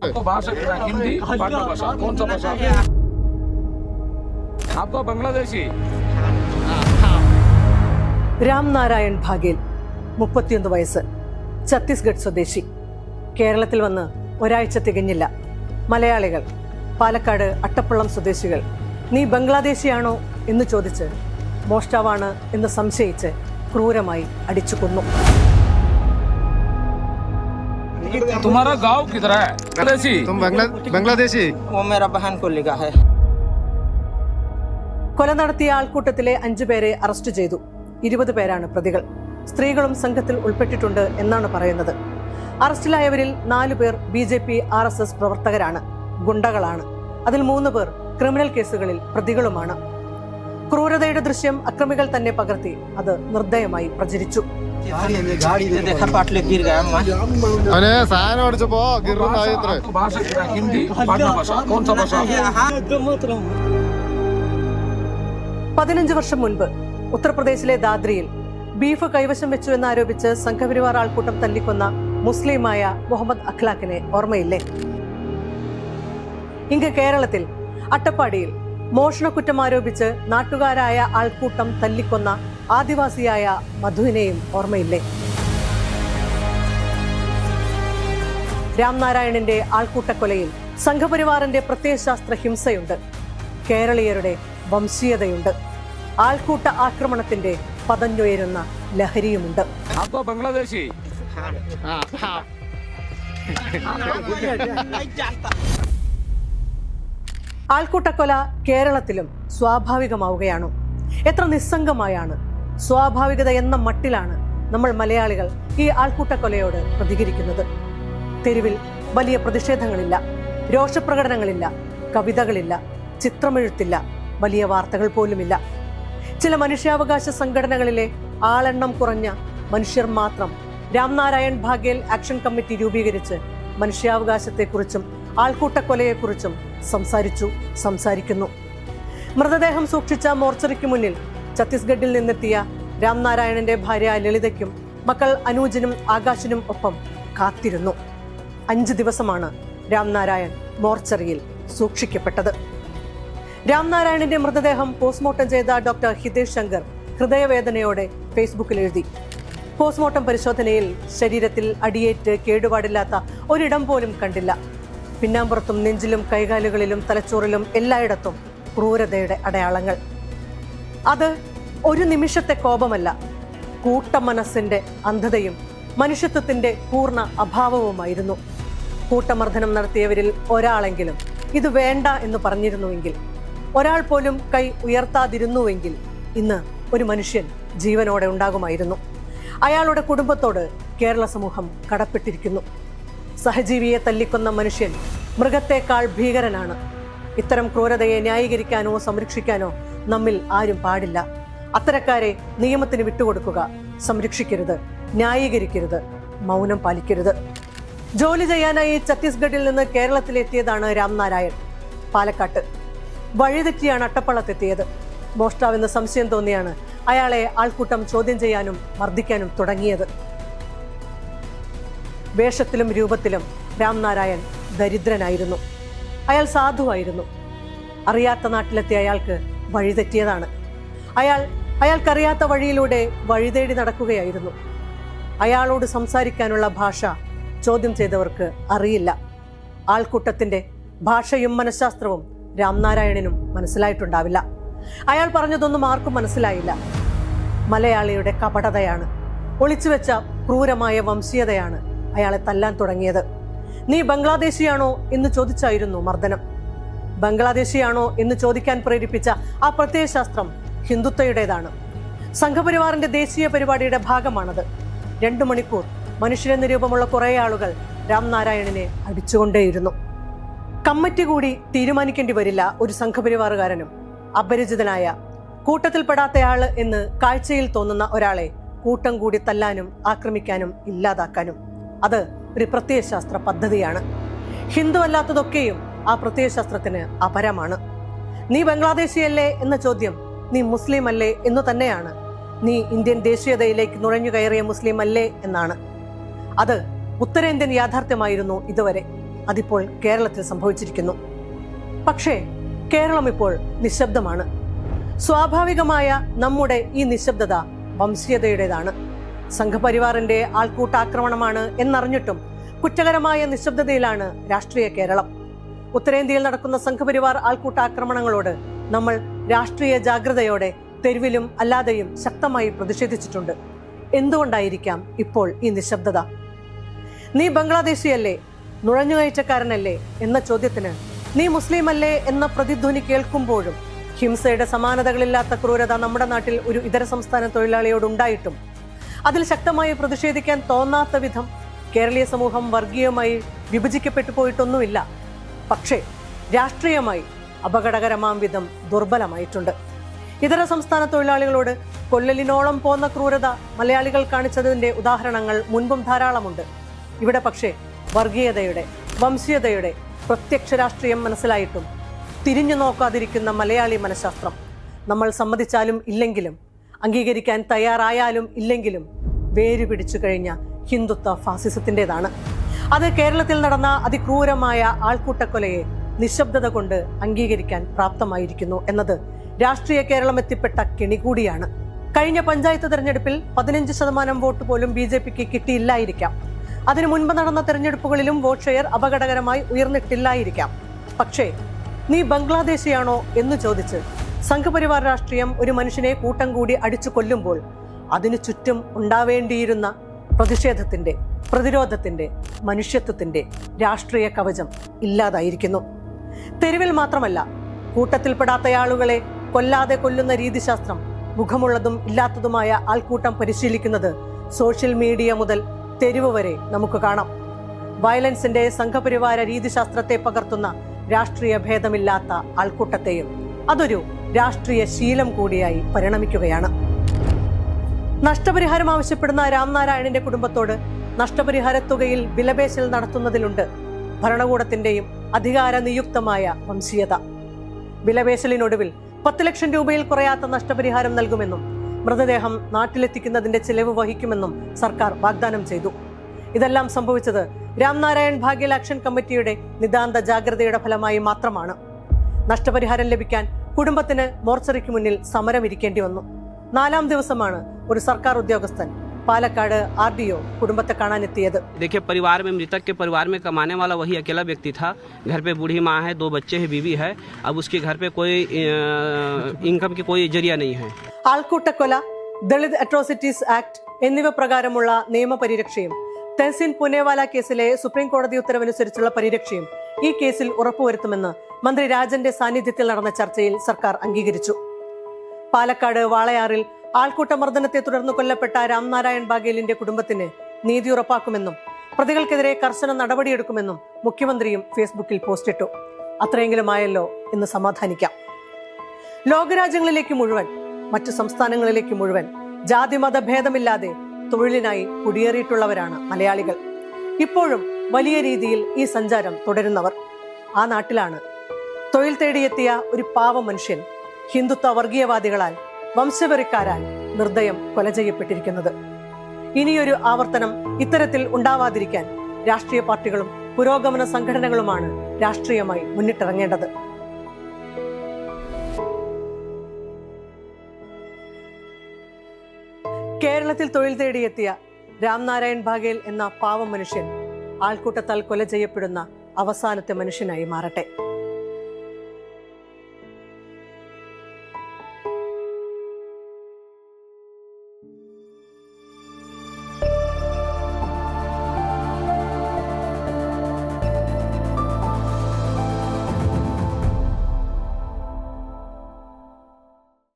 आपको भाषा क्या है? हिंदी पाटना भाषा कौन सा भाषा आपको बांग्लादेशी രാം നാരായൺ ഭാഗേൽ മുപ്പത്തിയൊന്ന് വയസ്സ് ഛത്തീസ്ഗഡ് സ്വദേശി കേരളത്തിൽ വന്ന് ഒരാഴ്ച തികഞ്ഞില്ല മലയാളികൾ പാലക്കാട് അട്ടപ്പള്ളം സ്വദേശികൾ നീ ബംഗ്ലാദേശിയാണോ എന്ന് ചോദിച്ച് മോഷ്ടാവാണ് എന്ന് സംശയിച്ച് ക്രൂരമായി അടിച്ചു കൊന്നു तुम्हारा गांव किधर है बांग्लादेशी तुम बांग्ला बांग्लादेशी वो मेरा बहन को लिखा है കൊല നടത്തിയ ആൾക്കൂട്ടത്തിലെ അഞ്ചു പേരെ അറസ്റ്റ് ചെയ്തു ഇരുപത് പേരാണ് പ്രതികൾ സ്ത്രീകളും സംഘത്തിൽ ഉൾപ്പെട്ടിട്ടുണ്ട് എന്നാണ് പറയുന്നത് അറസ്റ്റിലായവരിൽ നാലു പേർ B J P R S S പ്രവർത്തകരാണ് ഗുണ്ടകളാണ് അതിൽ മൂന്ന് പേർ ക്രിമിനൽ കേസുകളിൽ പ്രതികളുമാണ് ക്രൂരതയുടെ ദൃശ്യം അക്രമികൾ തന്നെ പകർത്തി അത് നിർദ്ദയമായി പ്രചരിച്ചു അവനെ സാധനം അടിച്ചപ്പോ ഗിറുണ്ടായി പതിനഞ്ച് വർഷം മുൻപ് ഉത്തർപ്രദേശിലെ ദാദ്രിയിൽ ബീഫ് കൈവശം വെച്ചു എന്നാരോപിച്ച് സംഘപരിവാർ ആൾക്കൂട്ടം തല്ലിക്കൊന്ന മുസ്ലിമായ മുഹമ്മദ് അഖ്ലാഖിനെ ഓർമ്മയില്ലേ? ഇങ്ങ് കേരളത്തിൽ അട്ടപ്പാടിയിൽ മോഷണക്കുറ്റം ആരോപിച്ച് നാട്ടുകാരായ ആൾക്കൂട്ടം തല്ലിക്കൊന്ന ആദിവാസിയായ മധുവിനെയും ഓർമ്മയില്ലേ? രാംനാരായണന്റെ ആൾക്കൂട്ടക്കൊലയിൽ സംഘപരിവാറിന്റെ പ്രത്യയശാസ്ത്ര ഹിംസയുണ്ട്. കേരളീയരുടെ വംശീയതയുണ്ട്. ആൾക്കൂട്ട ആക്രമണത്തിന്റെ പതഞ്ഞുയരുന്ന ലഹരിയുമുണ്ട്. ബംഗ്ലാദേശി? ആൾക്കൂട്ടക്കൊല കേരളത്തിലും സ്വാഭാവികമാവുകയാണോ. എത്ര നിസ്സംഗമായാണ് സ്വാഭാവികത എന്ന മട്ടിലാണ് നമ്മൾ മലയാളികൾ ഈ ആൾക്കൂട്ടക്കൊലയോട് പ്രതികരിക്കുന്നത്. തെരുവിൽ വലിയ പ്രതിഷേധങ്ങളില്ല രോഷപ്രകടനങ്ങളില്ല കവിതകളില്ല ചിത്രമെഴുത്തില്ല വലിയ വാർത്തകൾ പോലുമില്ല. ചില മനുഷ്യാവകാശ സംഘടനകളിലെ ആളെണ്ണം കുറഞ്ഞ മനുഷ്യർ മാത്രം രാംനാരായൺ ഭാഗേൽ ആക്ഷൻ കമ്മിറ്റി രൂപീകരിച്ച് മനുഷ്യാവകാശത്തെക്കുറിച്ചും ആൾക്കൂട്ടക്കൊലയെക്കുറിച്ചും സംസാരിച്ചു സംസാരിക്കുന്നു. മൃതദേഹം സൂക്ഷിച്ച മോർച്ചറിക്ക് മുന്നിൽ ഛത്തീസ്ഗഡിൽ നിന്നെത്തിയ രാംനാരായണന്റെ ഭാര്യ ലളിതയ്ക്കും മക്കൾ അനൂജിനും ആകാശിനും ഒപ്പം കാത്തിരുന്നു. അഞ്ച് ദിവസമാണ് രാംനാരായൺ മോർച്ചറിയിൽ സൂക്ഷിക്കപ്പെട്ടത്. രാംനാരായണന്റെ മൃതദേഹം പോസ്റ്റ്മോർട്ടം ചെയ്ത ഡോക്ടർ ഹിതേഷ് ശങ്കർ ഹൃദയവേദനയോടെ ഫേസ്ബുക്കിൽ എഴുതി. പോസ്റ്റ്മോർട്ടം പരിശോധനയിൽ ശരീരത്തിൽ അടിയേറ്റ് കേടുപാടില്ലാത്ത ഒരിടം പോലും കണ്ടില്ല. പിന്നാമ്പുറത്തും നെഞ്ചിലും കൈകാലുകളിലും തലച്ചോറിലും എല്ലായിടത്തും ക്രൂരതയുടെ അടയാളങ്ങൾ. അത് ഒരു നിമിഷത്തെ കോപമല്ല കൂട്ടമനസ്സിന്റെ അന്ധതയും മനുഷ്യത്വത്തിന്റെ പൂർണ അഭാവവുമായിരുന്നു. കൂട്ടമർദ്ദനം നടത്തിയവരിൽ ഒരാളെങ്കിലും ഇത് വേണ്ട എന്ന് പറഞ്ഞിരുന്നുവെങ്കിൽ ഒരാൾ പോലും കൈ ഉയർത്താതിരുന്നുവെങ്കിൽ ഇന്ന് ഒരു മനുഷ്യൻ ജീവനോടെ ഉണ്ടാകുമായിരുന്നു. അയാളുടെ കുടുംബത്തോട് കേരള സമൂഹം കടപ്പെട്ടിരിക്കുന്നു. സഹജീവിയെ തല്ലിക്കൊന്ന മനുഷ്യൻ മൃഗത്തെക്കാൾ ഭീകരനാണ്. ഇത്തരം ക്രൂരതയെ ന്യായീകരിക്കാനോ സംരക്ഷിക്കാനോ നമ്മിൽ ആരും പാടില്ല. അത്തരക്കാരെ നിയമത്തിന് വിട്ടുകൊടുക്കുക സംരക്ഷിക്കരുത് ന്യായീകരിക്കരുത് മൗനം പാലിക്കരുത്. ജോലി ചെയ്യാനായി ഛത്തീസ്ഗഡിൽ നിന്ന് കേരളത്തിലെത്തിയതാണ് രാംനാരായൺ പാലക്കാട്ട്. വഴിതെറ്റിയാണ് അട്ടപ്പള്ളത്തെത്തിയത്. മോഷ്ടാവെന്ന് സംശയം തോന്നിയാണ് അയാളെ ആൾക്കൂട്ടം ചോദ്യം ചെയ്യാനും മർദ്ദിക്കാനും തുടങ്ങിയത്. വേഷത്തിലും രൂപത്തിലും രാംനാരായൺ ദരിദ്രനായിരുന്നു. അയാൾ സാധുവായിരുന്നു. അറിയാത്ത നാട്ടിലെത്തിയ അയാൾക്ക് വഴിതെറ്റിയതാണ്. അയാൾ അയാൾക്കറിയാത്ത വഴിയിലൂടെ വഴിതേടി നടക്കുകയായിരുന്നു. അയാളോട് സംസാരിക്കാനുള്ള ഭാഷ ചോദ്യം ചെയ്തവർക്ക് അറിയില്ല. ആൾക്കൂട്ടത്തിന്റെ ഭാഷയും മനഃശാസ്ത്രവും രാംനാരായണനും മനസ്സിലായിട്ടുണ്ടാവില്ല. അയാൾ പറഞ്ഞതൊന്നും ആർക്കും മനസ്സിലായില്ല. മലയാളിയുടെ കപടതയാണ്. ഒളിച്ചുവെച്ച ക്രൂരമായ വംശീയതയാണ് അയാളെ തല്ലാൻ തുടങ്ങിയത്. നീ ബംഗ്ലാദേശിയാണോ എന്ന് ചോദിച്ചായിരുന്നു മർദ്ദനം. ബംഗ്ലാദേശിയാണോ എന്ന് ചോദിക്കാൻ പ്രേരിപ്പിച്ച ആ പ്രത്യയശാസ്ത്രം ഹിന്ദുത്വയുടേതാണ്. സംഘപരിവാറിന്റെ ദേശീയ പരിപാടിയുടെ ഭാഗമാണത്. രണ്ടു മണിക്കൂർ മനുഷ്യരെന്ന രൂപമുള്ള കുറേ ആളുകൾ രാംനാരായണനെ അടിച്ചുകൊണ്ടേയിരുന്നു. കമ്മിറ്റി കൂടി തീരുമാനിക്കേണ്ടി വരില്ല ഒരു സംഘപരിവാറുകാരനും. അപരിചിതനായ കൂട്ടത്തിൽപ്പെടാത്തയാൾ എന്ന് കാഴ്ചയിൽ തോന്നുന്ന ഒരാളെ കൂട്ടം കൂടി തല്ലാനും ആക്രമിക്കാനും ഇല്ലാതാക്കാനും. അത് ഒരു പ്രത്യയശാസ്ത്ര പദ്ധതിയാണ്. ഹിന്ദു അല്ലാത്തതൊക്കെയും ആ പ്രത്യയശാസ്ത്രത്തിന് അപരമാണ്. നീ ബംഗ്ലാദേശിയല്ലേ എന്ന ചോദ്യം നീ മുസ്ലിം അല്ലേ എന്നു തന്നെയാണ്. നീ ഇന്ത്യൻ ദേശീയതയിലേക്ക് നുഴഞ്ഞു കയറിയ മുസ്ലിം അല്ലേ എന്നാണ്. അത് ഉത്തരേന്ത്യൻ യാഥാർത്ഥ്യമായിരുന്നു ഇതുവരെ. അതിപ്പോൾ കേരളത്തിൽ സംഭവിച്ചിരിക്കുന്നു. പക്ഷേ കേരളം ഇപ്പോൾ നിശബ്ദമാണ്. സ്വാഭാവികമായ നമ്മുടെ ഈ നിശബ്ദത വംശീയതയുടേതാണ്. സംഘപരിവാറിന്റെ ആൾക്കൂട്ടാക്രമണമാണ് എന്നറിഞ്ഞിട്ടും കുറ്റകരമായ നിശബ്ദതയിലാണ് രാഷ്ട്രീയ കേരളം. ഉത്തരേന്ത്യയിൽ നടക്കുന്ന സംഘപരിവാർ ആൾക്കൂട്ടാക്രമണങ്ങളോട് നമ്മൾ രാഷ്ട്രീയ ജാഗ്രതയോടെ തെരുവിലും അല്ലാതെയും ശക്തമായി പ്രതിഷേധിച്ചിട്ടുണ്ട്. എന്തുകൊണ്ടായിരിക്കാം ഇപ്പോൾ ഈ നിശബ്ദത? നീ ബംഗ്ലാദേശിയല്ലേ? നുഴഞ്ഞുകയറ്റക്കാരനല്ലേ? എന്ന ചോദ്യത്തിന് നീ മുസ്ലിം അല്ലേ എന്ന പ്രതിധ്വനി കേൾക്കുമ്പോഴും ഹിംസയുടെ സമാനതകളില്ലാത്ത ക്രൂരത നമ്മുടെ നാട്ടിൽ ഒരു ഇതര സംസ്ഥാന തൊഴിലാളിയോടുണ്ടായിട്ടും അതിൽ ശക്തമായി പ്രതിഷേധിക്കാൻ തോന്നാത്ത വിധം കേരളീയ സമൂഹം വർഗീയമായി വിഭജിക്കപ്പെട്ടു പോയിട്ടൊന്നുമില്ല. പക്ഷേ രാഷ്ട്രീയമായി അപകടകരമാം വിധം ദുർബലമായിട്ടുണ്ട്. ഇതര സംസ്ഥാന തൊഴിലാളികളോട് കൊല്ലലിനോളം പോന്ന ക്രൂരത മലയാളികൾ കാണിച്ചതിന്റെ ഉദാഹരണങ്ങൾ മുൻപും ധാരാളമുണ്ട്. ഇവിടെ പക്ഷേ വർഗീയതയുടെ വംശീയതയുടെ പ്രത്യക്ഷ രാഷ്ട്രീയം മനസ്സിലായിട്ടും തിരിഞ്ഞു നോക്കാതിരിക്കുന്ന മലയാളി മനഃശാസ്ത്രം നമ്മൾ സമ്മതിച്ചാലും ഇല്ലെങ്കിലും അംഗീകരിക്കാൻ തയ്യാറായാലും ഇല്ലെങ്കിലും വേര് പിടിച്ചു കഴിഞ്ഞ ഹിന്ദുത്വ ഫാസിസത്തിന്റെതാണ്. അത് കേരളത്തിൽ നടന്ന അതിക്രൂരമായ ആൾക്കൂട്ടക്കൊലയെ നിശബ്ദത കൊണ്ട് അംഗീകരിക്കാൻ പ്രാപ്തമായിരിക്കുന്നു എന്നത് രാഷ്ട്രീയ കേരളം എത്തിപ്പെട്ട കെണി കൂടിയാണ്. കഴിഞ്ഞ പഞ്ചായത്ത് തെരഞ്ഞെടുപ്പിൽ പതിനഞ്ച് ശതമാനം വോട്ട് പോലും ബി ജെ പിക്ക് കിട്ടിയില്ലായിരിക്കാം. അതിനു മുൻപ് നടന്ന തെരഞ്ഞെടുപ്പുകളിലും വോട്ട് ഷെയർ അപകടകരമായി ഉയർന്നിട്ടില്ലായിരിക്കാം. പക്ഷേ നീ ബംഗ്ലാദേശിയാണോ എന്ന് ചോദിച്ച് സംഘപരിവാർ രാഷ്ട്രീയം ഒരു മനുഷ്യനെ കൂട്ടം കൂടി അടിച്ചു കൊല്ലുമ്പോൾ അതിനു ചുറ്റും ഉണ്ടാവേണ്ടിയിരുന്ന പ്രതിഷേധത്തിന്റെ പ്രതിരോധത്തിന്റെ മനുഷ്യത്വത്തിന്റെ രാഷ്ട്രീയ കവചം ഇല്ലാതായിരിക്കുന്നു. തെരുവിൽ മാത്രമല്ല കൂട്ടത്തിൽപ്പെടാത്തയാളുകളെ കൊല്ലാതെ കൊല്ലുന്ന രീതിശാസ്ത്രം മുഖമുള്ളതും ഇല്ലാത്തതുമായ ആൾക്കൂട്ടം പരിശീലിക്കുന്നത് സോഷ്യൽ മീഡിയ മുതൽ തെരുവ് വരെ നമുക്ക് കാണാം. വയലൻസിന്റെ സംഘപരിവാര രീതിശാസ്ത്രത്തെ പകർത്തുന്ന രാഷ്ട്രീയ ഭേദമില്ലാത്ത ആൾക്കൂട്ടത്തെയും അതൊരു രാഷ്ട്രീയ ശീലം കൂടിയായി പരിണമിക്കുകയാണ്. നഷ്ടപരിഹാരം ആവശ്യപ്പെടുന്ന രാംനാരായണന്റെ കുടുംബത്തോട് നഷ്ടപരിഹാര തുകയിൽ വിലപേശൽ നടത്തുന്നതിലുണ്ട്. ഭരണകൂടത്തിന്റെയും അധികാര നിയുക്തമായ വംശീയത. വിലപേശലിനൊടുവിൽ പത്ത് ലക്ഷം രൂപയിൽ കുറയാത്ത നഷ്ടപരിഹാരം നൽകുമെന്നും മൃതദേഹം നാട്ടിലെത്തിക്കുന്നതിന്റെ ചിലവ് വഹിക്കുമെന്നും സർക്കാർ വാഗ്ദാനം ചെയ്തു. ഇതെല്ലാം സംഭവിച്ചത് രാംനാരായൺ ഭാഗ്യൽ ആക്ഷൻ കമ്മിറ്റിയുടെ നിതാന്ത ജാഗ്രതയുടെ ഫലമായി മാത്രമാണ്. നഷ്ടപരിഹാരം ലഭിക്കാൻ കുടുംബത്തിന് മോർച്ചറിക്ക് മുന്നിൽ സമരം ഇരിക്കേണ്ടി വന്നു. നാലാം ദിവസമാണ് ഒരു സർക്കാർ ഉദ്യോഗസ്ഥൻ പാലക്കാട് ആർ ഡി ഒ കുടുംബത്തെ കാണാനെത്തിയത് देखिए परिवार में मृतक के परिवार में कमाने वाला वही अकेला व्यक्ति था घर पे बूढ़ी माँ है दो बच्चे हैं बीवी है अब उसके घर पे कोई इनकम की कोई जरिया नहीं है ആൾക്കൂട്ടക്കൊല ദളിത് അട്രോസിറ്റീസ് ആക്ട് എന്നിവ പ്രകാരമുള്ള നിയമപരിരക്ഷയും തെഹസിൻ പുനേവാല കേസിലെ സുപ്രീം കോടതി ഉത്തരവനുസരിച്ചുള്ള പരിരക്ഷയും ഈ കേസിൽ ഉറപ്പുവരുത്തുമെന്ന് മന്ത്രി രാജന്റെ സാന്നിധ്യത്തിൽ നടന്ന ചർച്ചയിൽ സർക്കാർ അംഗീകരിച്ചു പാലക്കാട് വാളയാറിൽ ആൾക്കൂട്ടമർദ്ദനത്തെ തുടർന്ന് കൊല്ലപ്പെട്ട രാംനാരായൺ ബാഗേലിന്റെ കുടുംബത്തിന് നീതി ഉറപ്പാക്കുമെന്നും പ്രതികൾക്കെതിരെ കർശന നടപടിയെടുക്കുമെന്നും മുഖ്യമന്ത്രിയും ഫേസ്ബുക്കിൽ പോസ്റ്റിട്ടു. അത്രയെങ്കിലും ആയല്ലോ എന്ന് സമാധാനിക്കാം. ലോകരാജ്യങ്ങളിലേക്ക് മുഴുവൻ മറ്റു സംസ്ഥാനങ്ങളിലേക്ക് മുഴുവൻ ജാതിമത ഭേദമില്ലാതെ തൊഴിലിനായി കുടിയേറിയിട്ടുള്ളവരാണ് മലയാളികൾ. ഇപ്പോഴും വലിയ രീതിയിൽ ഈ സഞ്ചാരം തുടരുന്നവർ. ആ നാട്ടിലാണ് തൊഴിൽ തേടിയെത്തിയ ഒരു പാവ മനുഷ്യൻ ഹിന്ദുത്വ വർഗീയവാദികളാൽ വംശവെറിക്കാരാൽ നിർദ്ദയം കൊല ചെയ്യപ്പെട്ടിരിക്കുന്നത്. ഇനിയൊരു ആവർത്തനം ഇത്തരത്തിൽ ഉണ്ടാവാതിരിക്കാൻ രാഷ്ട്രീയ പാർട്ടികളും പുരോഗമന സംഘടനകളുമാണ് രാഷ്ട്രീയമായി മുന്നിട്ടിറങ്ങേണ്ടത്. കേരളത്തിൽ തൊഴിൽ തേടിയെത്തിയ രാംനാരായൺ ഭാഗേൽ എന്ന പാവം മനുഷ്യൻ ആൾക്കൂട്ടത്താൽ കൊല ചെയ്യപ്പെടുന്ന അവസാനത്തെ മനുഷ്യനായി മാറട്ടെ.